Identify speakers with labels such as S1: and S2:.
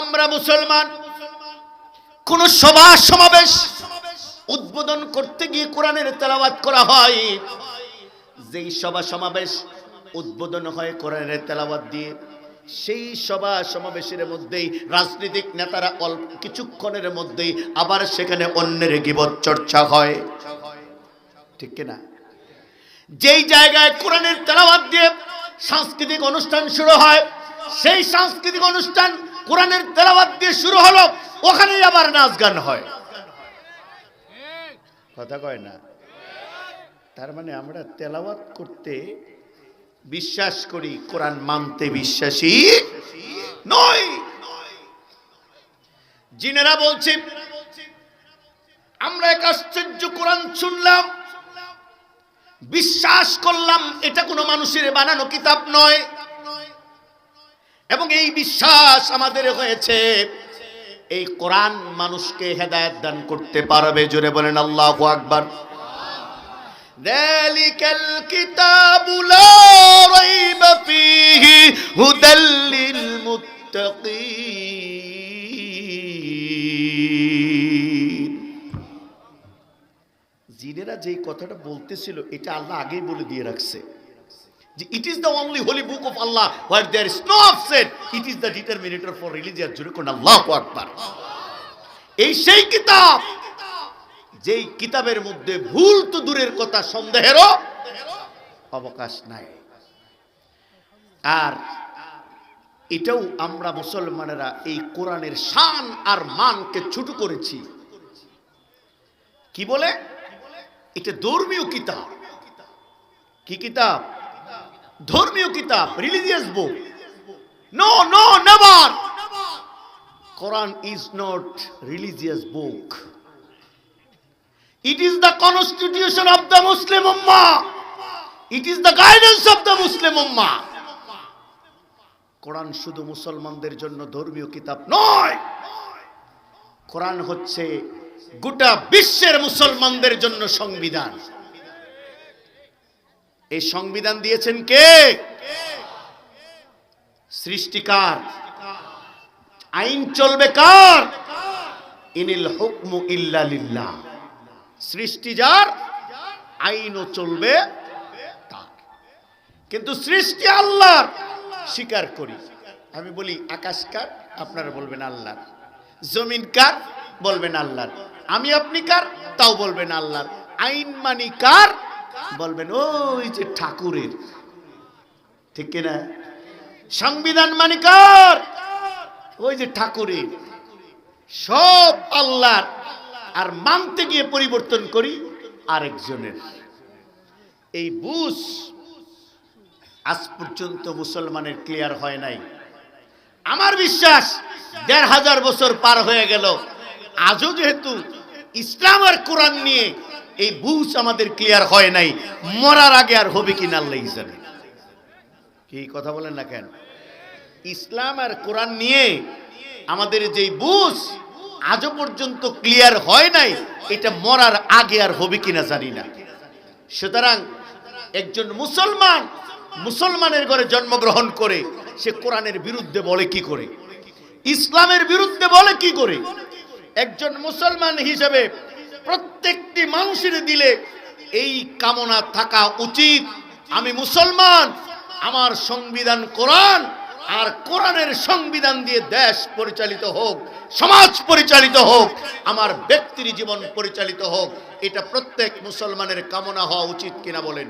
S1: আমরা মুসলমান, কোন সভা সমাবেশ উদ্বোধন করতে গিয়ে কোরআনের তেলাওয়াত করা হয়। যেই সভা সমাবেশ উদ্বোধন হয় কোরআনের তেলাওয়াত দিয়ে, সেই সভা সমাবেশের মধ্যেই রাজনৈতিক নেতারা অল্প কিছুক্ষণের মধ্যেই আবার সেখানে অন্যের গিবত চর্চা হয়। ঠিক কিনা? যেই জায়গায় কোরআনের তেলাবাদ দিয়ে সাংস্কৃতিক অনুষ্ঠান শুরু হয়, সেই সাংস্কৃতিক অনুষ্ঠান কোরআনের তেলাওয়াত দিয়ে শুরু হলো, ওখানেই আবার নাচ গান হয়। কথা কয় না? তার মানে আমরা তেলাওয়াত করতে বিশ্বাস করি, কোরআন মানতে বিশ্বাসী নয় জিনেরা বলছে, আমরা এক আশ্চর্য কোরআন শুনলাম, বিশ্বাস করলাম, এটা কোনো মানুষের বানানো কিতাব নয়। এবং এই বিশ্বাস আমাদের হয়েছে এই কোরআন মানুষকে হেদায়েত দান করতে পারবে জোরে বলেন আল্লাহু আকবার ذلك الكتاب لا ريب فيه هدى للمتقين জিনেরা যেই কথাটা বলতেছিল এটা আল্লাহ আগেই বলে দিয়ে রাখছে যে it is the only holy book of Allah where there is no offset it is the determiner for religious জুড়ে কোন আল্লাহ আকবার এই সেই কিতাব, যেই কিতাবের মধ্যে ভুল তো দূরের কথা, সন্দেহেরও অবকাশ নাই। আর এটাও আমরা মুসলমানেরা এই কোরআনের শান আর মানকে ছোট করেছি। কি বলে? এটা ধর্মীয় কিতাব। কি কিতাব? ধর্মীয় কিতাব religious book no no never Quran is not religious book it is the constitution of the Muslim Ummah. It is the guidance of the Muslim Ummah. কোরআন শুধু মুসলমানদের জন্য ধর্মীয় কিতাব নয়। কোরআন হচ্ছে গোটা বিশ্বের মুসলমানদের জন্য সংবিধান। এই সংবিধান দিয়েছেন কে? সৃষ্টিকার। আইন চলবে কার? ইনিল হুকমু ইল্লা সৃষ্টি যার, আইনও চলবে তার। কিন্তু সৃষ্টি আল্লাহর, স্বীকার করি। আমি বলি, আকাশ কার? আপনারা বলবেন আল্লাহর। জমিন কার? বলবেন আল্লাহর। আমি আপনি কার? তাও বলবেন আল্লাহর। আইন মানি কার? বলবেন, ওই যে ঠাকুরের। ঠিক কিনা? সংবিধান মানি কার? ওই যে ঠাকুরের। সব আল্লাহর। আর মানতে গিয়ে পরিবর্তন করি আরেকজনের। এই বুঝ আজ পর্যন্ত মুসলমানের ক্লিয়ার হয় নাই। আমার বিশ্বাস, দেড় হাজার বছর পার হয়ে গেল। আজও যেহেতু ইসলাম আর কোরআন নিয়ে এই বুঝ আমাদের ক্লিয়ার হয় নাই। মরার আগে আর হবে কি না, আল্লাহ জানে। কি কথা বলেন না কেন? ইসলাম আর কোরআন নিয়ে আমাদের যেই বুঝ, আজও পর্যন্ত ক্লিয়ার হয় নাই, এটা মরার আগে আর হবে কিনা জানি না। সুতরাং একজন মুসলমান মুসলমানের ঘরে জন্মগ্রহণ করে, সে কোরআনের বিরুদ্ধে বলে কি করে? ইসলামের বিরুদ্ধে বলে কি করে? একজন মুসলমান হিসেবে প্রত্যেকটি মানুষের দিলে এই কামনা থাকা উচিত। আমি মুসলমান, আমার সংবিধান কোরআন আর কোরআনের সংবিধান দিয়ে দেশ পরিচালিত হোক, সমাজ পরিচালিত হোক, আমার ব্যক্তির জীবন পরিচালিত হোক, এটা প্রত্যেক মুসলমানের কামনা হওয়া উচিত কিনা বলেন।